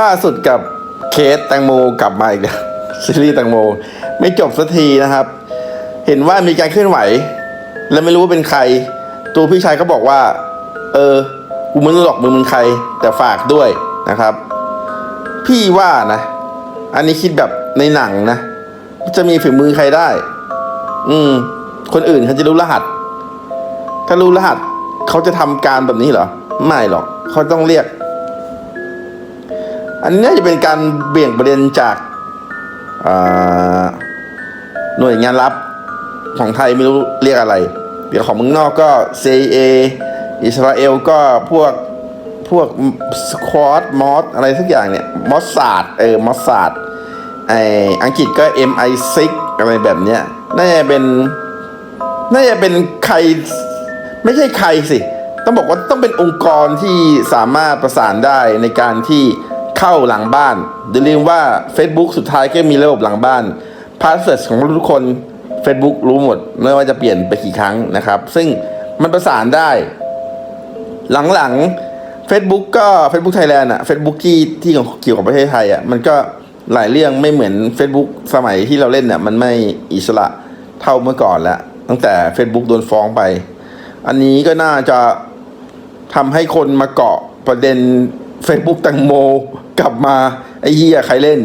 ล่าสุดกับเคสแตงโมกลับมาอีกแล้วซีรีส์แตงโม ไม่จบสักทีนะครับ เห็นว่ามีการเคลื่อนไหว และไม่รู้ว่าเป็นใคร ตัวพี่ชายก็บอกว่า เออกูไม่รู้หรอกมึงเป็นใคร แต่ฝากด้วยนะครับ พี่ว่านะ อันนี้คิดแบบในหนังนะ จะมีฝีมือใครได้ อืม คนอื่นเขาจะรู้รหัส ถ้ารู้รหัส เขาจะทำการแบบนี้เหรอ ไม่หรอก เขาต้องเรียก อันนี้จะเป็นการเบี่ยงประเด็นจากหน่วยงานลับของไทยไม่รู้เรียกอะไร เดี๋ยวของมืองนอกก็ CIA อิสราเอลก็พวกพวกสควอตมอสอะไรสักอย่างเนี่ยมอสซาดเออมอสซาดไออังกฤษก็ MI6 อะไรแบบเนี้ยน่าจะเป็นน่าจะเป็นใครไม่ใช่ใครสิ ต้องบอกว่าต้องเป็นองค์กรที่สามารถประสานได้ในการที่ เข้าหลังบ้านอย่าลืมว่า Facebook สุดท้ายก็มีระบบหลังบ้านพาสเวิร์ดของทุกคน Facebook รู้หมดไม่ว่าจะเปลี่ยนไปกี่ครั้งนะครับ ซึ่งมันประสานได้ หลังๆ Facebook ก็ Facebook Thailand อะ Facebook ที่ที่ของเกี่ยวกับประเทศไทยอะมันก็หลายเรื่องไม่เหมือน Facebook สมัยที่เราเล่นเนี่ยมันไม่อิสระเท่าเมื่อก่อนแล้ว ตั้งแต่ Facebook โดนฟ้องไป อันนี้ก็น่าจะทำให้คนมาเกาะประเด็น Facebook แตงโมกลับมาไอ้เหี้ยใครเล่น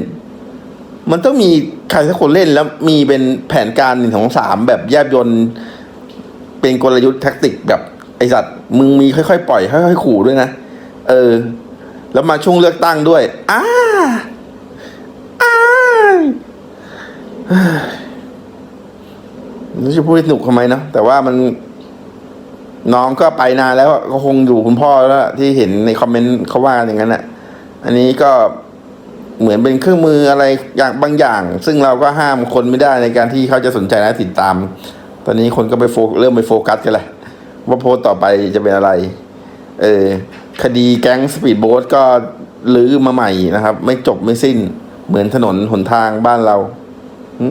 มันต้องมีใครสักคนเล่นแล้วมีเป็นแผนการหนึ่งของสามแบบแยบยนต์เป็นกลยุทธ์แท็กติกแบบไอสัตว์มึงมีค่อยๆปล่อยค่อยๆขู่ด้วยนะ เออ แล้วมาช่วงเลือกตั้งด้วยอ้าอ้าเฮ้ยไม่รู้จะพูดสนุกทำไมนะแต่ว่ามัน น้องก็ไปนานแล้วก็คงอยู่คุณพ่อแล้วที่เห็นในคอมเมนต์เขาว่าอย่างนั้นอะ อันนี้ก็เหมือนเป็นเครื่องมืออะไรอย่างบางอย่าง ซึ่งเราก็ห้ามคนไม่ได้ในการที่เขาจะสนใจและติดตาม ตอนนี้คนก็ไปโฟเริ่มไปโฟกัสกันแหละว่าโพสต่อไปจะเป็นอะไร เออคดีแก๊งสปีดโบ๊ทก็ลื้อมาใหม่นะครับ ไม่จบไม่สิ้น เหมือนถนนหนทางบ้านเราหึ